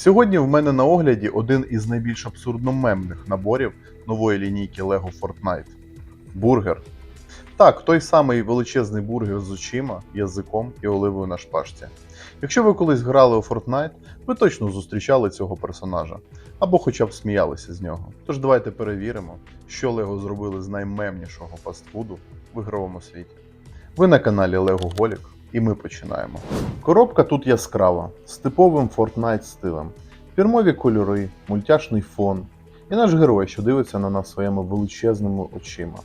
Сьогодні в мене на огляді один із найбільш абсурдно мемних наборів нової лінійки LEGO Fortnite бургер. Так, той самий величезний бургер з очима, язиком і оливою на шпажці. Якщо ви колись грали у Fortnite, ви точно зустрічали цього персонажа або хоча б сміялися з нього. Тож давайте перевіримо, що LEGO зробили з наймемнішого фастфуду в ігровому світі. Ви на каналі LEGO Голік, і ми починаємо. Коробка тут яскрава, з типовим Fortnite стилем, фірмові кольори, мультяшний фон, і наш герой, що дивиться на нас своїми величезними очима.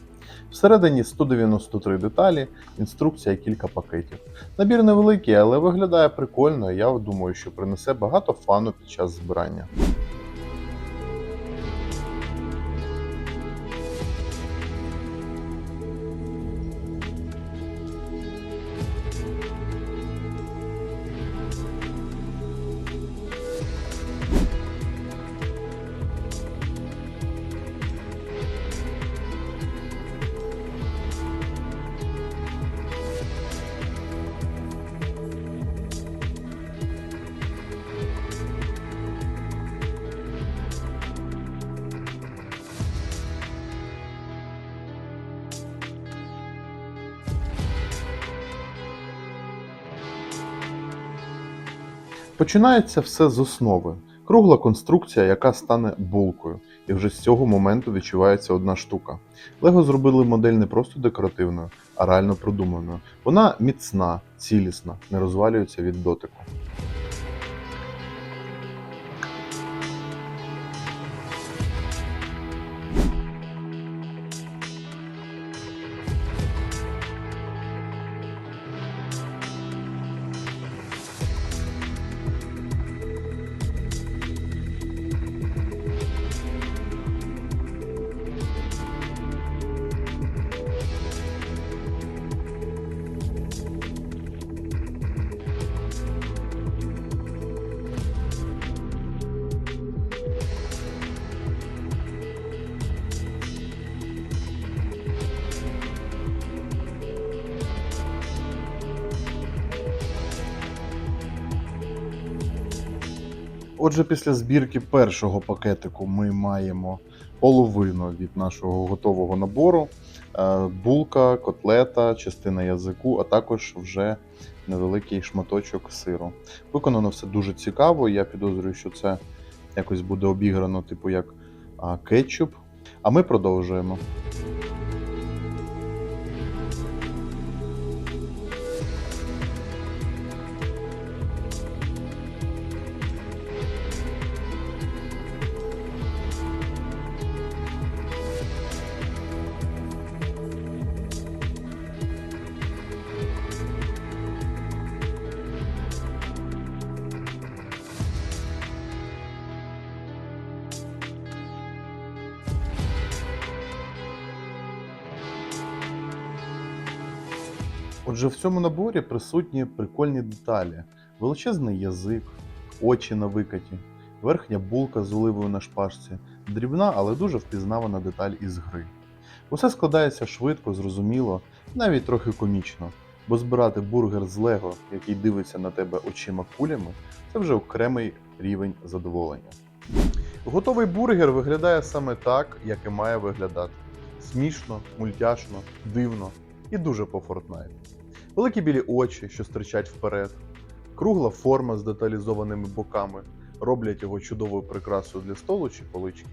Всередині 193 деталі, інструкція і кілька пакетів. Набір невеликий, але виглядає прикольно, і я думаю, що принесе багато фану під час збирання. Починається все з основи. Кругла конструкція, яка стане булкою, і вже з цього моменту відчувається одна штука. Лего зробили модель не просто декоративною, а реально продуманою. Вона міцна, цілісна, не розвалюється від дотику. Отже, після збірки першого пакетику ми маємо половину від нашого готового набору: Е, булка, котлета, частина язику, а також вже невеликий шматочок сиру. Виконано все дуже цікаво. Я підозрюю, що це якось буде обіграно, типу як кетчуп. А ми продовжуємо. Отже, в цьому наборі присутні прикольні деталі: величезний язик, очі на викаті, верхня булка з оливою на шпажці, дрібна, але дуже впізнавана деталь із гри. Усе складається швидко, зрозуміло, навіть трохи комічно, бо збирати бургер з Лего, який дивиться на тебе очима кулями, це вже окремий рівень задоволення. Готовий бургер виглядає саме так, як і має виглядати: смішно, мультяшно, дивно і дуже по Fortnite. Великі білі очі, що стирчать вперед, кругла форма з деталізованими боками роблять його чудовою прикрасою для столу чи полички.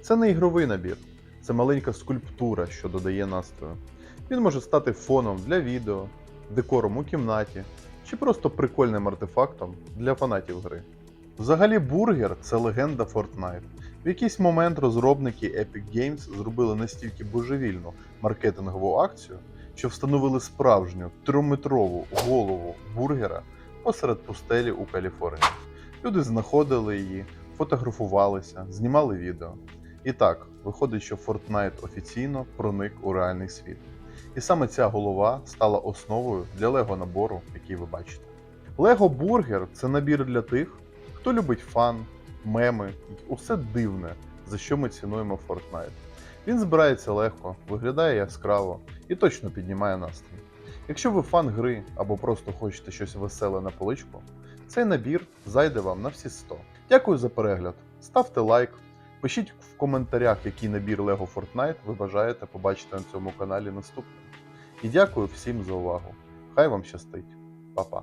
Це не ігровий набір, це маленька скульптура, що додає настрою. Він може стати фоном для відео, декором у кімнаті чи просто прикольним артефактом для фанатів гри. Взагалі, бургер це легенда Fortnite. В якийсь момент розробники Epic Games зробили настільки божевільну маркетингову акцію, що встановили справжню трьохметрову голову бургера посеред пустелі у Каліфорнії. Люди знаходили її, фотографувалися, знімали відео. І так, виходить, що Fortnite офіційно проник у реальний світ. І саме ця голова стала основою для Лего набору, який ви бачите. Лего Бургер це набір для тих, хто любить фан, меми і усе дивне, за що ми цінуємо Fortnite. Він збирається легко, виглядає яскраво і точно піднімає настрій. Якщо ви фан гри або просто хочете щось веселе на поличку, цей набір зайде вам на всі 100. Дякую за перегляд. Ставте лайк, пишіть в коментарях, який набір LEGO Fortnite ви бажаєте побачити на цьому каналі наступним. І дякую всім за увагу. Хай вам щастить. Па-па.